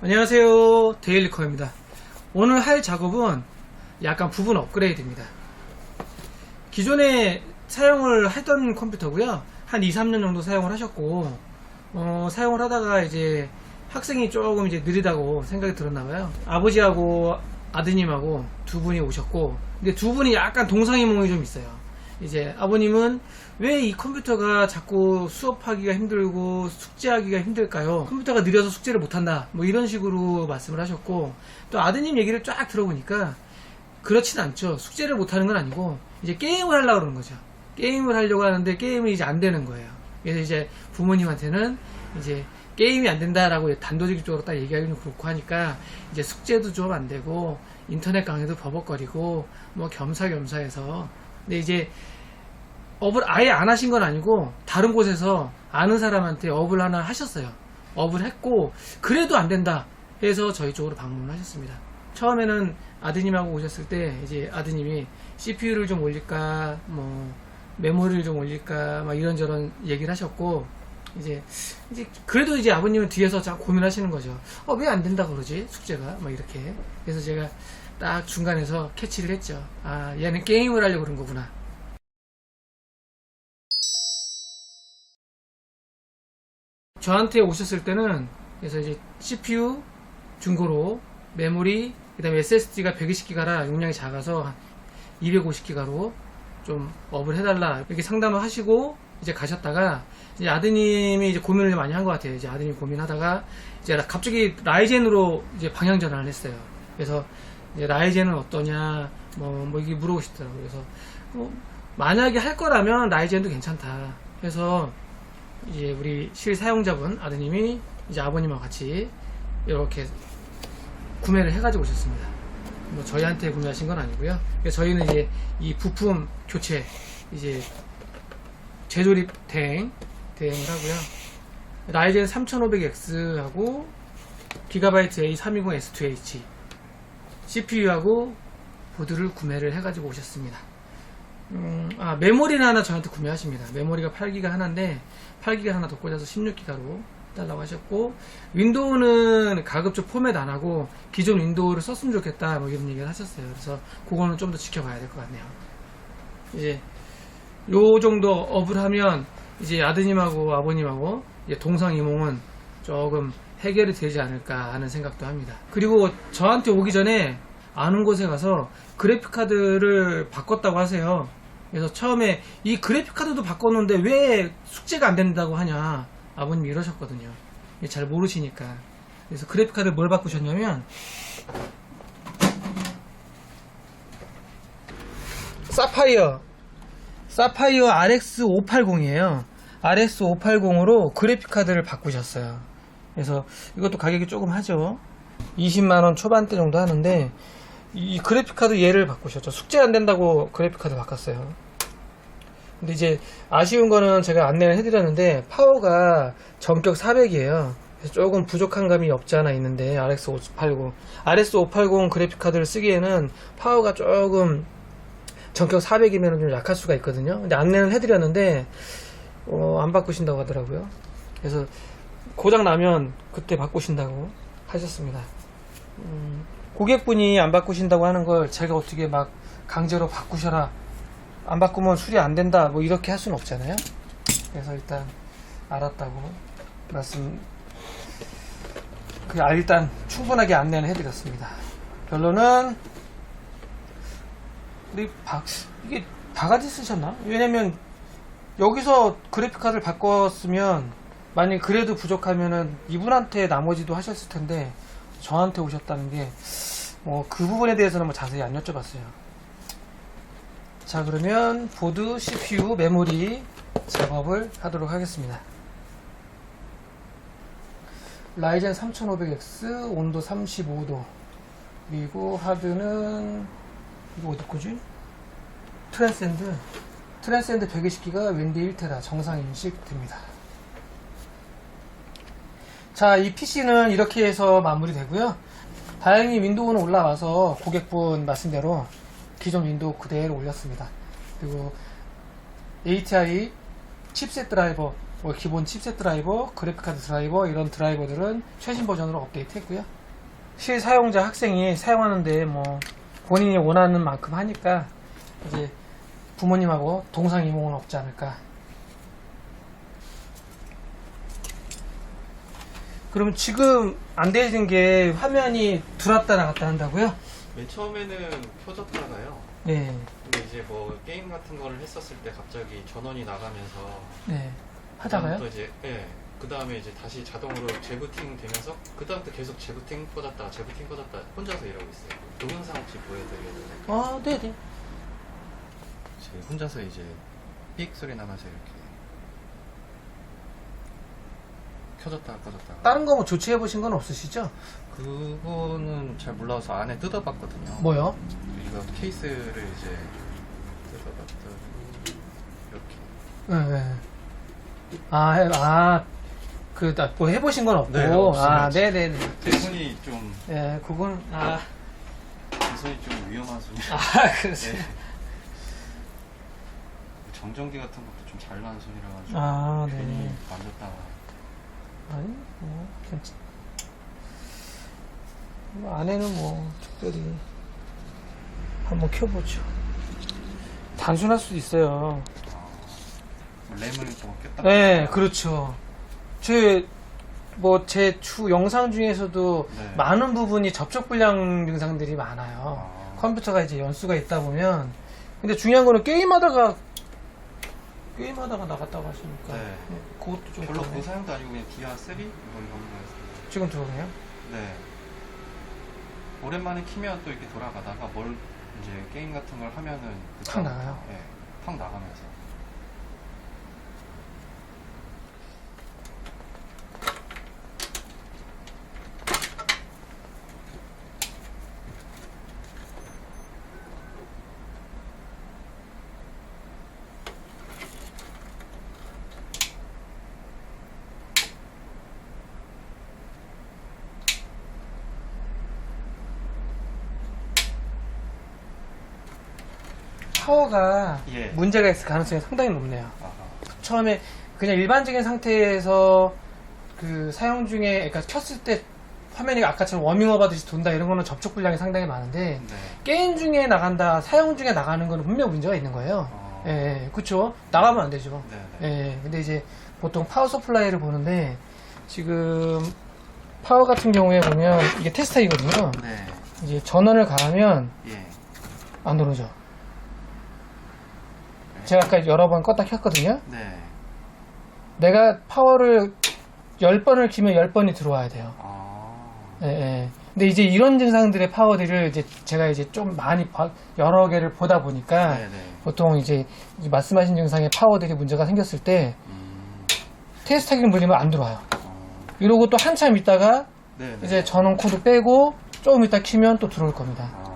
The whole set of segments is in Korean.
안녕하세요. 데일리커입니다. 오늘 할 작업은 약간 부분 업그레이드입니다. 기존에 사용을 했던 컴퓨터고요. 한 2, 3년 정도 사용을 하셨고 어, 사용을 하다가 이제 학생이 조금 이제 느리다고 생각이 들었나봐요. 아버지하고 아드님하고 두 분이 오셨고 근데 두 분이 약간 동상이몽이 좀 있어요 이제 아버님은 왜 이 컴퓨터가 자꾸 수업하기가 힘들고 숙제하기가 힘들까요? 컴퓨터가 느려서 숙제를 못한다. 뭐 이런 식으로 말씀을 하셨고 또 아드님 얘기를 쫙 들어보니까 그렇진 않죠. 숙제를 못하는 건 아니고 이제 게임을 하려고 그러는 거죠. 게임을 하려고 하는데 게임이 이제 안 되는 거예요. 그래서 이제 부모님한테는 이제 게임이 안 된다라고 단도직입적으로 딱 얘기하기는 그렇고 하니까 이제 숙제도 좀 안 되고 인터넷 강의도 버벅거리고 뭐 겸사겸사해서 근데 이제 업을 아예 안 하신 건 아니고 다른 곳에서 아는 사람한테 업을 하나 하셨어요. 업을 했고 그래도 안 된다 해서 저희 쪽으로 방문을 하셨습니다. 처음에는 아드님하고 오셨을 때 이제 아드님이 CPU를 좀 올릴까 뭐 메모리를 좀 올릴까 막 이런저런 얘기를 하셨고 이제 이제 그래도 이제 아버님은 뒤에서 자 고민하시는 거죠. 어 왜 안 된다 그러지 숙제가 막 이렇게 그래서 제가 딱 중간에서 캐치를 했죠. 아 얘는 게임을 하려고 그런 거구나. 저한테 오셨을 때는 그래서 이제 CPU 중고로 메모리 그다음에 SSD가 120기가라 용량이 작아서 한 250기가로 좀 업을 해달라 이렇게 상담을 하시고 이제 가셨다가 이제 아드님이 이제 고민을 많이 한 것 같아요. 이제 아드님 고민하다가 이제 갑자기 라이젠으로 이제 방향 전환을 했어요. 그래서 라이젠은 어떠냐 뭐, 뭐 이게 물어보시더라고요. 그래서 뭐 만약에 할 거라면 라이젠도 괜찮다. 해서 이제 우리 실 사용자분 아드님이 이제 아버님하고 같이 이렇게 구매를 해가지고 오셨습니다. 뭐 저희한테 구매하신 건 아니고요. 저희는 이제 이 부품 교체 이제 재조립 대행 대행을 하고요. 라이젠 3500X하고 기가바이트 A320S2H CPU하고 보드를 구매를 해가지고 오셨습니다. 음, 아, 메모리는 하나 저한테 구매하십니다. 메모리가 8기가 하나인데 8기가 하나 더 꽂아서 16기가로 달라고 하셨고 윈도우는 가급적 포맷 안 하고 기존 윈도우를 썼으면 좋겠다 뭐 이런 얘기를 하셨어요. 그래서 그거는 좀 더 지켜봐야 될 것 같네요. 이제 요 정도 업을 하면 이제 아드님하고 아버님하고 이제 동상 이몽은 조금 해결이 되지 않을까 하는 생각도 합니다. 그리고 저한테 오기 전에 아는 곳에 가서 그래픽 카드를 바꿨다고 하세요. 그래서 처음에 이 그래픽 카드도 바꿨는데 왜 숙제가 안 된다고 하냐 아버님이 이러셨거든요. 잘 모르시니까. 그래서 그래픽 카드 뭘 바꾸셨냐면 사파이어 사파이어 RX 580이에요. RX 580으로 그래픽 카드를 바꾸셨어요. 그래서 이것도 가격이 조금 하죠. 20만원 초반대 정도 하는데 이 그래픽 카드 얘를 바꾸셨죠. 숙제 안 된다고 그래픽 카드 바꿨어요. 근데 이제 아쉬운 거는 제가 안내를 해드렸는데 파워가 전격 400이에요. 그래서 조금 부족한 감이 없지 않아 있는데 RX 580, RX 580 그래픽 카드를 쓰기에는 파워가 조금 전격 400이면 좀 약할 수가 있거든요. 근데 안내는 해드렸는데 어, 안 바꾸신다고 하더라고요. 그래서 고장 나면 그때 바꾸신다고 하셨습니다. 음, 고객분이 안 바꾸신다고 하는 걸 제가 어떻게 막 강제로 바꾸셔라 안 바꾸면 수리 안 된다 뭐 이렇게 할 수는 없잖아요. 그래서 일단 알았다고 말씀 그 아, 일단 충분하게 안내는 해드렸습니다. 결론은 우리 바, 이게 바가지 쓰셨나? 왜냐면 여기서 그래픽 카드를 바꿨으면 만약 그래도 부족하면은 이분한테 나머지도 하셨을 텐데 저한테 오셨다는 게 뭐 그 부분에 대해서는 뭐 자세히 안 여쭤봤어요. 자 그러면 보드, CPU, 메모리 작업을 하도록 하겠습니다. 라이젠 3500X 온도 35도 그리고 하드는 이거 어디 거지? 트랜센드 트랜센드 120기가 윈드 1테라 정상 인식 됩니다. 자, 이 PC는 이렇게 해서 마무리되고요. 다행히 윈도우는 올라와서 고객분 말씀대로 기존 윈도우 그대로 올렸습니다. 그리고 ATI 칩셋 드라이버 뭐 기본 칩셋 드라이버, 그래픽카드 드라이버 이런 드라이버들은 최신 버전으로 업데이트했고요. 실사용자 학생이 사용하는데 뭐 본인이 원하는 만큼 하니까 이제 부모님하고 동상 이몽은 없지 않을까. 그럼 지금 안 되는 게 화면이 들어왔다 나갔다 한다고요? 맨 처음에는 켜졌다가요. 네, 근데 이제 뭐 게임 같은 거를 했었을 때 갑자기 전원이 나가면서 네. 하다가요? 그다음부터 이제 예. 그 다음에 이제 다시 자동으로 재부팅 되면서 그 다음부터 계속 재부팅 꽂았다가 재부팅 꽂았다 혼자서 이러고 있어요. 동영상 혹시 보여드려도 될까요? 아, 네네. 제 혼자서 이제 삑 소리 나면서 이렇게 켜졌다가 꺼졌다가 다른 거 뭐 조치해 보신 건 없으시죠? 그거는 잘 몰라서 안에 뜯어봤거든요. 뭐요? 이거 케이스를 이제 뜯어봤더니 이렇게 네, 네. 아, 해, 아, 그, 나, 뭐 해보신 건 없고. 네. 아, 네네네. 제 손이 좀, 예, 그건, 아, 제 손이 좀 위험한 손이라. 아, 그렇지. 네. 정전기 같은 것도 좀잘 나는 손이라 가지고. 아, 괜히 네. 만졌다가. 아니, 뭐, 괜찮. 뭐 안에는 뭐, 특별히. 한번 켜보죠. 단순할 수도 있어요. 램을 또 꼈다. 네, 그렇죠. 제, 뭐, 제 추 영상 중에서도 네. 많은 부분이 접촉불량 증상들이 많아요. 아. 컴퓨터가 이제 연수가 있다 보면. 근데 중요한 거는 게임하다가, 게임하다가 나갔다고 하시니까. 네. 그것도 좀. 별로 그러네. 그 사양도 아니고 그냥 디아 3? 뭐 이런 거였어요. 지금 들어오네요. 네. 오랜만에 키면 또 이렇게 돌아가다가 뭘 이제 게임 같은 걸 하면은 그 탁 나가요? 네. 탁 나가면서. 파워가 예. 문제가 있을 가능성이 상당히 높네요. 아하. 처음에 그냥 일반적인 상태에서 그 사용 중에, 그러니까 켰을 때 화면이 아까처럼 워밍업 하듯이 돈다 이런 거는 접촉 불량이 상당히 많은데 네. 게임 중에 나간다, 사용 중에 나가는 거는 분명 문제가 있는 거예요. 어. 예, 예, 그쵸. 나가면 안 되죠. 네, 네. 예, 근데 이제 보통 파워 서플라이를 보는데 지금 파워 같은 경우에 보면 이게 테스터이거든요. 네. 이제 전원을 가하면 예. 안 들어오죠. 제가 아까 여러 번 껐다 켰거든요. 네. 내가 파워를 10번을 키면 10번이 들어와야 돼요. 아. 예, 예. 근데 이제 이런 증상들의 파워들을 이제 제가 이제 좀 많이 봐- 여러 개를 보다 보니까 네네. 보통 이제 이 말씀하신 증상의 파워들이 문제가 생겼을 때 음. 테스트하기를 물리면 안 들어와요. 어. 이러고 또 한참 있다가 네네. 이제 전원 코드 빼고 조금 있다 키면 또 들어올 겁니다. 아.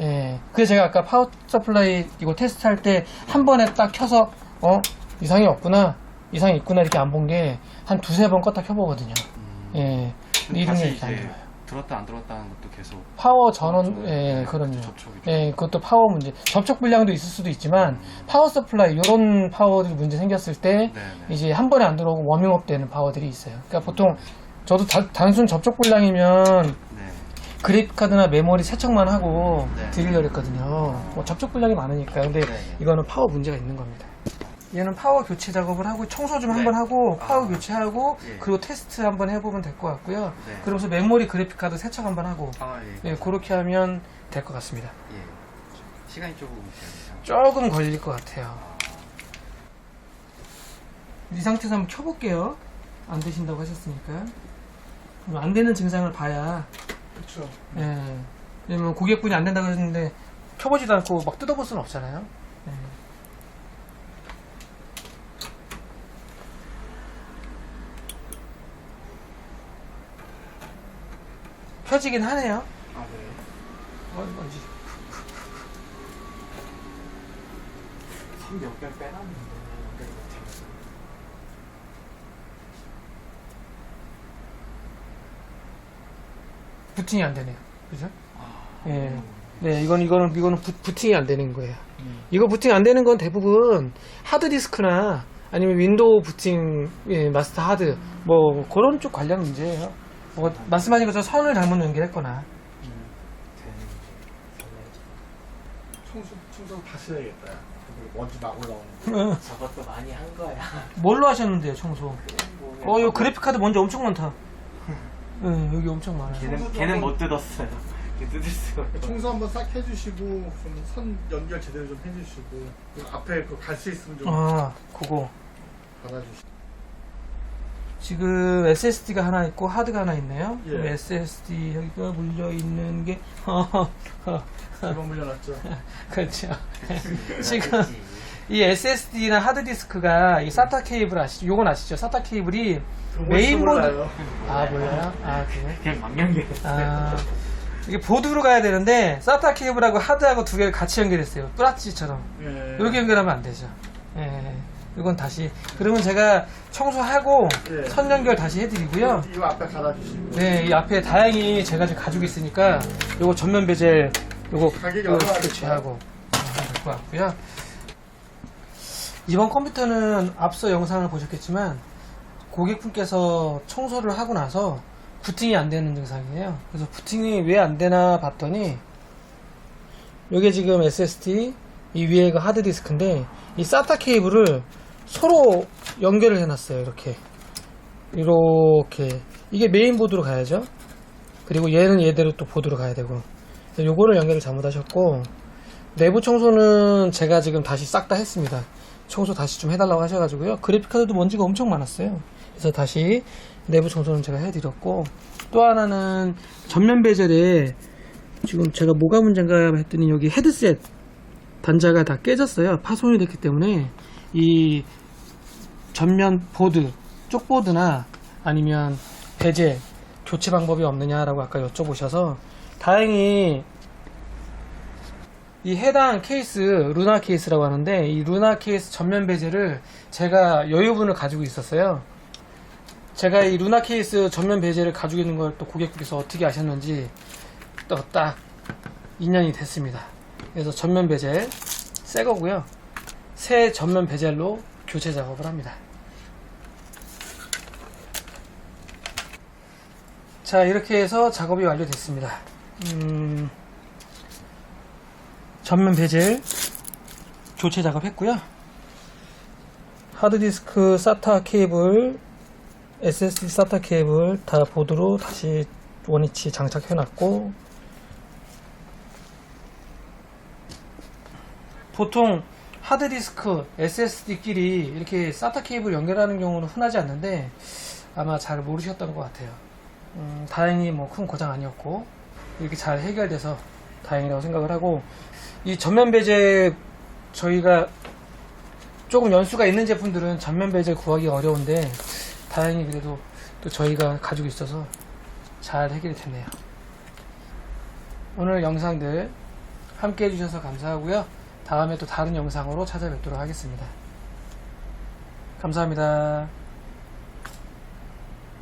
예. 그래서 제가 아까 파워 서플라이 이거 테스트 할 때 한 번에 딱 켜서 어 이상이 없구나 이상이 있구나 이렇게 안 본 게 한 두세 번 껐다 켜보거든요. 음. 예. 근데 이름이 다시 이렇게 안 이제 들어와요. 들었다 안 들었다 하는 것도 계속 파워 전원 예 네, 그럼요. 접촉이 좀- 예 그것도 파워 문제 접촉 불량도 있을 수도 있지만 파워 서플라이 이런 파워들이 문제 생겼을 때 네네. 이제 한 번에 안 들어오고 워밍업 되는 파워들이 있어요. 그러니까 보통 저도 다- 단순 접촉 불량이면 네. 그래픽 카드나 메모리 세척만 하고 네. 드리려 했거든요. 뭐 접촉 불량이 많으니까. 근데 네. 이거는 파워 문제가 있는 겁니다. 얘는 파워 교체 작업을 하고 청소 좀 네. 한번 하고 파워 아. 교체하고 예. 그리고 테스트 한번 해보면 될 것 같고요. 네. 그러면서 메모리 그래픽 카드 세척 한번 하고 아 예. 예, 그렇게 하면 될 것 같습니다. 예. 시간이 조금. 조금 걸릴 것 같아요. 이 상태에서 한번 켜볼게요. 안 되신다고 하셨으니까. 안 되는 증상을 봐야. 그렇죠. 예. 왜냐면 고객분이 안 된다고 했는데 켜보지도 않고 막 뜯어볼 수는 없잖아요. 예. 켜지긴 하네요. 아 그래요? 어, 뭔지. 손몇 개를 빼놨는데 연결이 못해서. 부팅이 안 되네요. 그죠? 아, 예. 네, 이건, 이거는, 이거는 부, 부팅이 안 되는 거예요. 이거 부팅 안 되는 건 대부분 하드디스크나 아니면 윈도우 부팅 예, 마스터 하드 뭐 그런 쪽 관련 문제예요. 뭐 말씀하신 것처럼 선을 잘못 연결했거나 청소 청소 다시 해야겠다. 그 먼지 막 올라오는 거. 저것도 많이 한 거야. 뭘로 하셨는데요 청소? 뭐, 어 이거 그래픽 카드 먼저 엄청 많다. 예, 여기 엄청 많아요. 걔는, 걔는 못 뜯었어요. 걔 뜯을 수가 없어. 청소 한번 싹 해주시고 좀 선 연결 제대로 좀 해주시고 그 앞에 그 갈 수 있으면 좀 아 그거 받아주시고. 지금 SSD가 하나 있고 하드가 하나 있네요. 예. SSD 여기가 물려 있는 게 대박 물려놨죠. 그렇죠. 지금 이 SSD나 하드디스크가 이 SATA 케이블 아시죠? 요건 아시죠? SATA 케이블이 메인보드. 아 몰라요? 아 그래? 그냥 막 연결했어요. 아 이게 보드로 가야 되는데 SATA 케이블하고 하드하고 두 개를 같이 연결했어요. 뿌라치처럼 예. 이렇게 연결하면 안 되죠. 예. 이건 다시 그러면 제가 청소하고 예. 선 연결 다시 해드리고요. 이 앞에 갈아주시고. 네, 이 앞에 다행히 제가 지금 가지고 있으니까 요거 전면 베젤 요거 가격이 얼마나 교체하고 될것 같고요. 이번 컴퓨터는 앞서 영상을 보셨겠지만 고객분께서 청소를 하고 나서 부팅이 안 되는 증상이에요. 그래서 부팅이 왜 안 되나 봤더니 요게 지금 SSD 이 위에가 하드디스크인데 이 SATA 케이블을 서로 연결을 해놨어요. 이렇게 이렇게 이게 메인보드로 가야죠. 그리고 얘는 얘대로 또 보드로 가야 되고 요거를 연결을 잘못하셨고 내부 청소는 제가 지금 다시 싹 다 했습니다. 청소 다시 좀 해달라고 하셔가지고요. 그래픽카드도 먼지가 엄청 많았어요. 그래서 다시 내부 청소는 제가 해드렸고 또 하나는 전면 베젤에 지금 제가 뭐가 문제인가 했더니 여기 헤드셋 단자가 다 깨졌어요. 파손이 됐기 때문에 이 전면 보드, 쪽보드나 아니면 베젤 교체 방법이 없느냐라고 아까 여쭤보셔서 다행히 이 해당 케이스 루나 케이스라고 하는데 이 루나 케이스 전면 베젤을 제가 여유분을 가지고 있었어요. 제가 이 루나 케이스 전면 베젤을 가지고 있는 걸 또 고객분께서 어떻게 아셨는지 또딱 2년이 됐습니다. 그래서 전면 베젤 새 거고요. 새 전면 베젤로 교체 작업을 합니다. 자 이렇게 해서 작업이 완료됐습니다. 음, 전면 베젤 교체 작업했고요. 하드디스크 SATA 케이블, SSD SATA 케이블 다 보드로 다시 원위치 장착해놨고 보통 하드디스크, SSD끼리 이렇게 SATA 케이블 연결하는 경우는 흔하지 않는데 아마 잘 모르셨던 것 같아요. 음, 다행히 뭐 큰 고장 아니었고 이렇게 잘 해결돼서 다행이라고 생각을 하고 이 전면 베젤 저희가 조금 연수가 있는 제품들은 전면 베젤 구하기 어려운데 다행히 그래도 또 저희가 가지고 있어서 잘 해결이 됐네요. 오늘 영상들 함께 해주셔서 감사하고요. 다음에 또 다른 영상으로 찾아뵙도록 하겠습니다. 감사합니다.